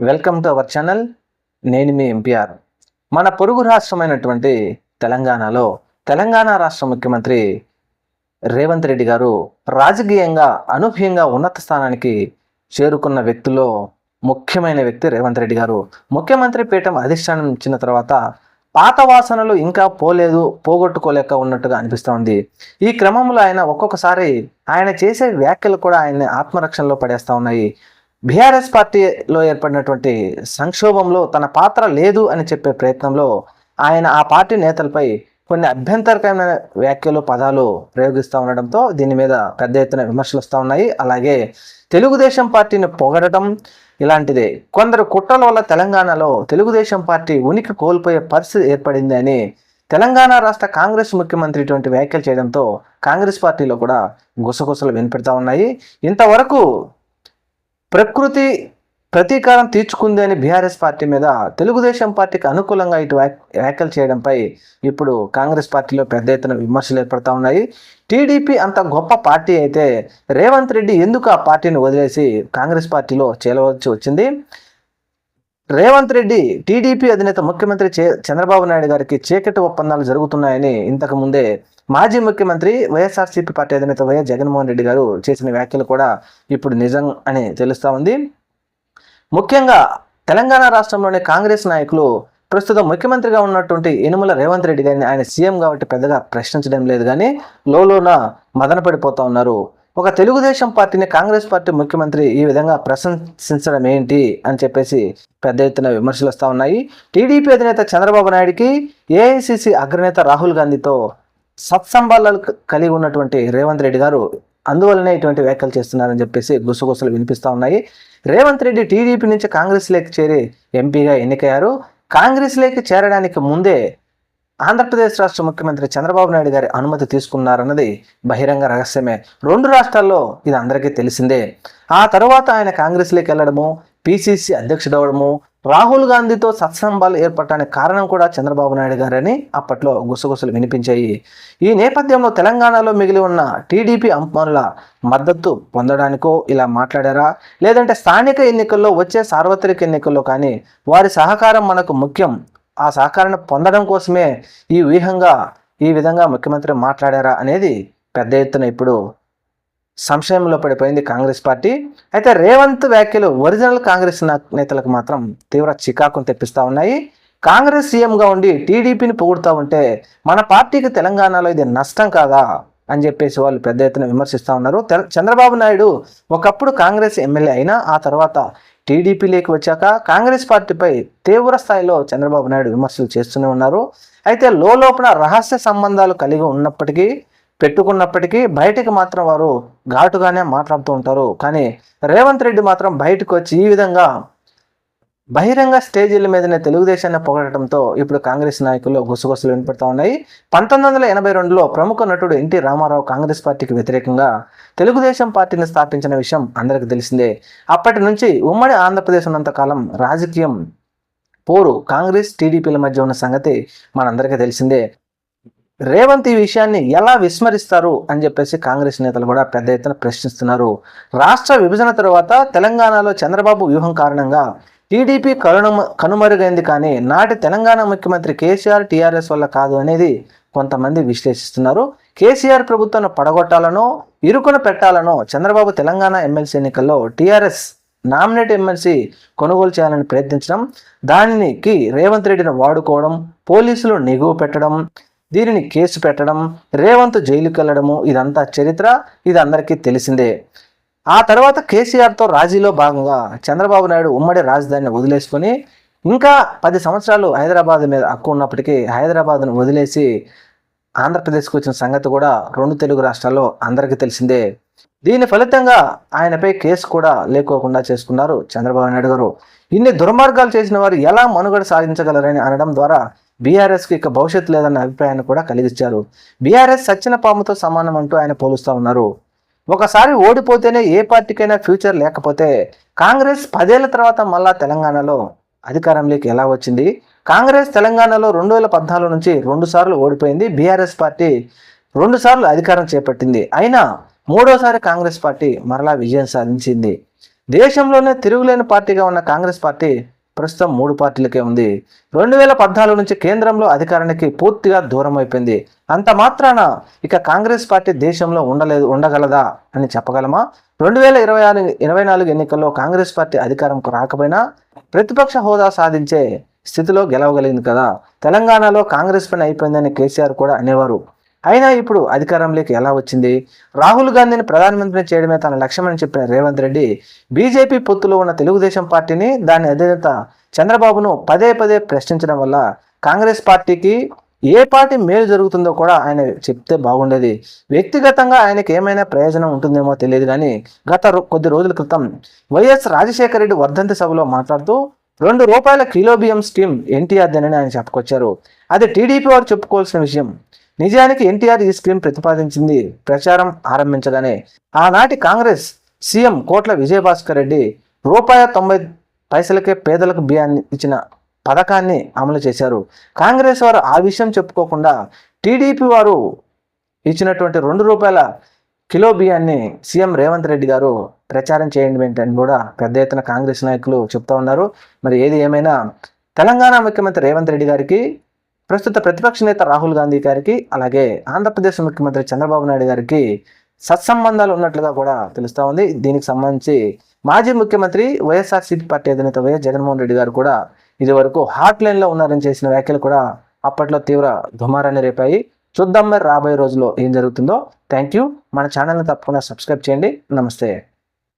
Welcome to our channel నేను మీ MPR మన పొరుగు రాష్ట్రమైనటువంటి తెలంగాణలో తెలంగాణ రాష్ట్ర ముఖ్యమంత్రి రేవంత్ రెడ్డి గారు రాజకీయంగా అనూహ్యంగా ఉన్నత స్థానానికి చేరుకున్న వ్యక్తుల్లో ముఖ్యమైన వ్యక్తి రేవంత్ రెడ్డి గారు. ముఖ్యమంత్రి పీఠం అధిష్టానం ఇచ్చిన తర్వాత పాత వాసనలు ఇంకా పోలేదు పోగొట్టుకోలేక ఉన్నట్టుగా అనిపిస్తోంది. ఈ క్రమంలో ఆయన ఒక్కొక్కసారి ఆయన చేసే వ్యాఖ్యలు కూడా ఆయన్ని ఆత్మరక్షణలో పడేస్తూ ఉన్నాయి. బీఆర్ఎస్ పార్టీలో ఏర్పడినటువంటి సంక్షోభంలో తన పాత్ర లేదు అని చెప్పే ప్రయత్నంలో ఆయన ఆ పార్టీ నేతలపై కొన్ని అభ్యంతరకరమైన వ్యాఖ్యలు పదాలు ప్రయోగిస్తూ ఉండడంతో దీని మీద పెద్ద ఎత్తున విమర్శలు వస్తూ ఉన్నాయి. అలాగే తెలుగుదేశం పార్టీని పొగడటం ఇలాంటిదే. కొందరు కుట్రల వల్ల తెలంగాణలో తెలుగుదేశం పార్టీ ఉనికి కోల్పోయే పరిస్థితి ఏర్పడింది అని తెలంగాణ రాష్ట్ర కాంగ్రెస్ ముఖ్యమంత్రి ఇటువంటి వ్యాఖ్యలు చేయడంతో కాంగ్రెస్ పార్టీలో కూడా గుసగుసలు వినిపెడతా ఉన్నాయి. ఇంతవరకు ప్రకృతి ప్రతీకారం తీర్చుకుంది అని బీఆర్ఎస్ పార్టీ మీద తెలుగుదేశం పార్టీకి అనుకూలంగా ఇటు వ్యాక్- వ్యాఖ్యలు చేయడంపై ఇప్పుడు కాంగ్రెస్ పార్టీలో పెద్ద ఎత్తున విమర్శలు ఏర్పడతా ఉన్నాయి. టీడీపీ అంత గొప్ప పార్టీ అయితే రేవంత్ రెడ్డి ఎందుకు ఆ పార్టీని వదిలేసి కాంగ్రెస్ పార్టీలో చేరవలసి వచ్చింది? రేవంత్ రెడ్డి టీడీపీ అధినేత ముఖ్యమంత్రి చే- చంద్రబాబు నాయుడు గారికి చీకటి ఒప్పందాలు జరుగుతున్నాయని ఇంతకు ముందే మాజీ ముఖ్యమంత్రి వైఎస్ఆర్సీపీ పార్టీ అధినేత వైఎస్ జగన్మోహన్ రెడ్డి గారు చేసిన వ్యాఖ్యలు కూడా ఇప్పుడు నిజం అని తెలుస్తూ ఉంది. ముఖ్యంగా తెలంగాణ రాష్ట్రంలోని కాంగ్రెస్ నాయకులు ప్రస్తుతం ముఖ్యమంత్రిగా ఉన్నటువంటి యనుమల రేవంత్ రెడ్డి గారిని ఆయన సీఎం కాబట్టి పెద్దగా ప్రశ్నించడం లేదు కానీ లోలోన మదనపడిపోతా ఉన్నారు. ఒక తెలుగుదేశం పార్టీని కాంగ్రెస్ పార్టీ ముఖ్యమంత్రి ఈ విధంగా ప్రశంసించడం ఏంటి అని చెప్పేసి పెద్ద ఎత్తున విమర్శలు వస్తూ ఉన్నాయి. టీడీపీ అధినేత చంద్రబాబు నాయుడికి ఏఐసిసి అగ్రనేత రాహుల్ గాంధీతో సత్సంబాలు కలిగి ఉన్నటువంటి రేవంత్ రెడ్డి గారు అందువల్లనే ఇటువంటి వ్యాఖ్యలు చేస్తున్నారని చెప్పేసి గుసగుసలు వినిపిస్తూ ఉన్నాయి. రేవంత్ రెడ్డి టీడీపీ నుంచి కాంగ్రెస్లోకి చేరి ఎంపీగా ఎన్నికయ్యారు. కాంగ్రెస్లోకి చేరడానికి ముందే ఆంధ్రప్రదేశ్ రాష్ట్ర ముఖ్యమంత్రి చంద్రబాబు నాయుడు గారి అనుమతి తీసుకున్నారన్నది బహిరంగ రహస్యమే. రెండు రాష్ట్రాల్లో ఇది అందరికీ తెలిసిందే. ఆ తర్వాత ఆయన కాంగ్రెస్లోకి వెళ్ళడము పిసిసి అధ్యక్షుడవడము రాహుల్ గాంధీతో సత్సంబాలు ఏర్పడటానికి కారణం కూడా చంద్రబాబు నాయుడు గారని అప్పట్లో గుసగుసలు వినిపించాయి. ఈ నేపథ్యంలో తెలంగాణలో మిగిలి ఉన్న టీడీపీ అంపనుల మద్దతు పొందడానికో ఇలా మాట్లాడారా? లేదంటే స్థానిక ఎన్నికల్లో వచ్చే సార్వత్రిక ఎన్నికల్లో కానీ వారి సహకారం మనకు ముఖ్యం. ఆ సహకారాన్ని పొందడం కోసమే ఈ వ్యూహంగా ఈ విధంగా ముఖ్యమంత్రి మాట్లాడారా అనేది పెద్ద ఎత్తున ఇప్పుడు సంశయంలో పడిపోయింది కాంగ్రెస్ పార్టీ. అయితే రేవంత్ వ్యాఖ్యలు ఒరిజినల్ కాంగ్రెస్ నేతలకు మాత్రం తీవ్ర చికాకును తెప్పిస్తూ ఉన్నాయి. కాంగ్రెస్ సీఎంగా ఉండి టీడీపీని పొగుడుతూ ఉంటే మన పార్టీకి తెలంగాణలో ఇది నష్టం కాదా? అని చెప్పేసి వాళ్ళు పెద్ద ఎత్తున విమర్శిస్తూ ఉన్నారు. చంద్రబాబు నాయుడు ఒకప్పుడు కాంగ్రెస్ ఎమ్మెల్యే అయినా ఆ తర్వాత టీడీపీలోకి వచ్చాక కాంగ్రెస్ పార్టీపై తీవ్ర స్థాయిలో చంద్రబాబు నాయుడు విమర్శలు చేస్తూనే ఉన్నారు. అయితే లోపల రహస్య సంబంధాలు కలిగి ఉన్నప్పటికీ పెట్టుకున్నప్పటికీ బయటికి మాత్రం వారు ఘాటుగానే మాట్లాడుతూ ఉంటారు. కానీ రేవంత్ రెడ్డి మాత్రం బయటకు వచ్చి ఈ విధంగా బహిరంగ స్టేజీల మీదనే తెలుగుదేశాన్ని పొగడటంతో ఇప్పుడు కాంగ్రెస్ నాయకులు గుసగుసలు వినపడతా ఉన్నాయి. పంతొమ్మిది వందల ఎనభై రెండులో ప్రముఖ నటుడు ఎన్టీ రామారావు కాంగ్రెస్ పార్టీకి వ్యతిరేకంగా తెలుగుదేశం పార్టీని స్థాపించిన విషయం అందరికీ తెలిసిందే. అప్పటి నుంచి ఉమ్మడి ఆంధ్రప్రదేశ్ ఉన్నంతకాలం రాజకీయం పోరు కాంగ్రెస్ టీడీపీల మధ్య ఉన్న సంగతి మనందరికీ తెలిసిందే. రేవంత్ ఈ విషయాన్ని ఎలా విస్మరిస్తారు అని చెప్పేసి కాంగ్రెస్ నేతలు కూడా పెద్ద ఎత్తున ప్రశ్నిస్తున్నారు. రాష్ట్ర విభజన తర్వాత తెలంగాణలో చంద్రబాబు వ్యూహం కారణంగా టీడీపీ కనుమ కనుమరుగైంది కానీ నాటి తెలంగాణ ముఖ్యమంత్రి కేసీఆర్ టీఆర్ఎస్ వల్ల కాదు అనేది కొంతమంది విశ్లేషిస్తున్నారు. కేసీఆర్ ప్రభుత్వాన్ని పడగొట్టాలనో ఇరుకున పెట్టాలనో చంద్రబాబు తెలంగాణ ఎమ్మెల్సీ ఎన్నికల్లో టీఆర్ఎస్ నామినేట్ ఎమ్మెల్సీ కొనుగోలు చేయాలని ప్రయత్నించడం దానికి రేవంత్ రెడ్డిని వాడుకోవడం పోలీసులు నిగువ పెట్టడం దీనిని కేసు పెట్టడం రేవంత్ జైలుకి వెళ్ళడము ఇదంతా చరిత్ర ఇది అందరికీ తెలిసిందే. ఆ తర్వాత కేసీఆర్తో రాజీలో భాగంగా చంద్రబాబు నాయుడు ఉమ్మడి రాజధానిని వదిలేసుకొని ఇంకా పది సంవత్సరాలు హైదరాబాద్ మీద హక్కు ఉన్నప్పటికీ హైదరాబాద్ను వదిలేసి ఆంధ్రప్రదేశ్కి వచ్చిన సంగతి కూడా రెండు తెలుగు రాష్ట్రాల్లో అందరికీ తెలిసిందే. దీని ఫలితంగా ఆయనపై కేసు కూడా లేకోకుండా చేసుకున్నారు చంద్రబాబు నాయుడు గారు. ఇన్ని దుర్మార్గాలు చేసిన వారు ఎలా మనుగడ సాధించగలరని అనడం ద్వారా బీఆర్ఎస్కి ఇక భవిష్యత్తు లేదన్న అభిప్రాయాన్ని కూడా కలిగించారు. బీఆర్ఎస్ సచ్చిన పాముతో సమానం అంటూ ఆయన పోలుస్తూ ఉన్నారు. ఒకసారి ఓడిపోతేనే ఏ పార్టీకైనా ఫ్యూచర్ లేకపోతే కాంగ్రెస్ పదేళ్ళ తర్వాత మళ్ళా తెలంగాణలో అధికారంలోకి ఎలా వచ్చింది? కాంగ్రెస్ తెలంగాణలో రెండు వేల పద్నాలుగు నుంచి రెండు సార్లు ఓడిపోయింది. బీఆర్ఎస్ పార్టీ రెండు సార్లు అధికారం చేపట్టింది. అయినా మూడోసారి కాంగ్రెస్ పార్టీ మరలా విజయం సాధించింది. దేశంలోనే తిరుగులేని పార్టీగా ఉన్న కాంగ్రెస్ పార్టీ ప్రస్తుతం మూడు పార్టీలకే ఉంది. రెండు వేల పద్నాలుగు నుంచి కేంద్రంలో అధికారానికి పూర్తిగా దూరం అయిపోయింది. అంత మాత్రాన ఇక కాంగ్రెస్ పార్టీ దేశంలో ఉండలేదు ఉండగలదా అని చెప్పగలమా? రెండు వేల ఇరవై ఆరు ఇరవై నాలుగు ఎన్నికల్లో కాంగ్రెస్ పార్టీ అధికారంకు రాకపోయినా ప్రతిపక్ష హోదా సాధించే స్థితిలో గెలవగలిగింది కదా. తెలంగాణలో కాంగ్రెస్ పని అయిపోయిందని కేసీఆర్ కూడా అనేవారు. అయినా ఇప్పుడు అధికారంలోకి ఎలా వచ్చింది? రాహుల్ గాంధీని ప్రధానమంత్రిని చేయడమే తన లక్ష్యమని చెప్పిన రేవంత్ రెడ్డి బీజేపీ పొత్తులో ఉన్న తెలుగుదేశం పార్టీని దాని అధినేత చంద్రబాబును పదే పదే ప్రశ్నించడం వల్ల కాంగ్రెస్ పార్టీకి ఏ పార్టీ మేలు జరుగుతుందో కూడా ఆయన చెప్తే బాగుండేది. వ్యక్తిగతంగా ఆయనకి ఏమైనా ప్రయోజనం ఉంటుందేమో తెలియదు కానీ గత కొద్ది రోజుల క్రితం వైఎస్ రాజశేఖర రెడ్డి వర్ధంతి సభలో మాట్లాడుతూ రెండు రూపాయల కిలో బియ్యం స్కీమ్ ఎన్టీఆర్ దేనని ఆయన చెప్పుకొచ్చారు. అది టీడీపీ వారు చెప్పుకోవాల్సిన విషయం. నిజానికి ఎన్టీఆర్ ఈ స్కీమ్ ప్రతిపాదించింది ప్రచారం ఆరంభించగానే. ఆనాటి కాంగ్రెస్ సీఎం కోట్ల విజయభాస్కర్ రెడ్డి రూపాయి తొంభై పైసలకే పేదలకు బియ్యాన్ని ఇచ్చిన పథకాన్ని అమలు చేశారు. కాంగ్రెస్ వారు ఆ విషయం చెప్పుకోకుండా టీడీపీ వారు ఇచ్చినటువంటి రెండు రూపాయల కిలో బియ్యాన్ని సీఎం రేవంత్ రెడ్డి గారు ప్రచారం చేయండి ఏంటని కూడా పెద్ద ఎత్తున కాంగ్రెస్ నాయకులు చెప్తా ఉన్నారు. మరి ఏది ఏమైనా తెలంగాణ ముఖ్యమంత్రి రేవంత్ రెడ్డి గారికి ప్రస్తుత ప్రతిపక్ష నేత రాహుల్ గాంధీ గారికి అలాగే ఆంధ్రప్రదేశ్ ముఖ్యమంత్రి చంద్రబాబు నాయుడు గారికి సత్సంబంధాలు ఉన్నట్లుగా కూడా తెలుస్తూ ఉంది. దీనికి సంబంధించి మాజీ ముఖ్యమంత్రి వైఎస్ఆర్సీపీ పార్టీ అధినేత వైఎస్ జగన్మోహన్ రెడ్డి గారు కూడా ఇది వరకు హాట్ లైన్లో ఉన్నారని చేసిన వ్యాఖ్యలు కూడా అప్పట్లో తీవ్ర దుమారాన్ని రేపాయి. చూద్దాం మరి రాబోయే రోజుల్లో ఏం జరుగుతుందో. థ్యాంక్ యూ మన ఛానల్ని తప్పకుండా సబ్స్క్రైబ్ చేయండి. నమస్తే.